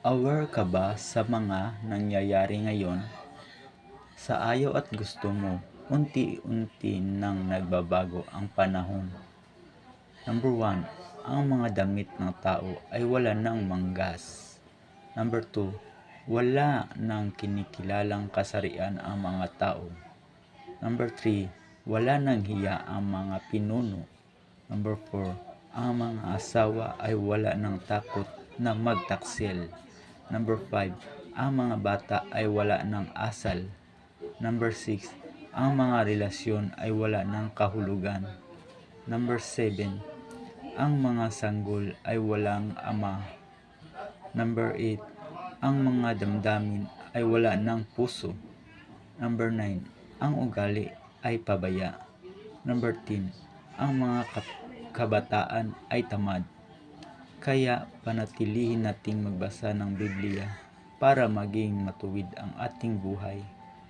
Aware ka ba sa mga nangyayari ngayon? Sa ayaw at gusto mo, unti-unti nang nagbabago ang panahon. Number 1, ang mga damit ng tao ay wala nang manggas. Number 2, wala nang kinikilalang kasarian ang mga tao. Number 3, wala nang hiya ang mga pinuno. Number 4, ang mga asawa ay wala nang takot na magtaksil. Number 5, ang mga bata ay wala nang asal. Number 6, ang mga relasyon ay wala nang kahulugan. Number 7, ang mga sanggol ay walang ama. Number 8, ang mga damdamin ay wala nang puso. Number 9, ang ugali ay pabaya. Number 10, ang mga kabataan ay tamad. Kaya panatilihin nating magbasa ng Biblia para maging matuwid ang ating buhay.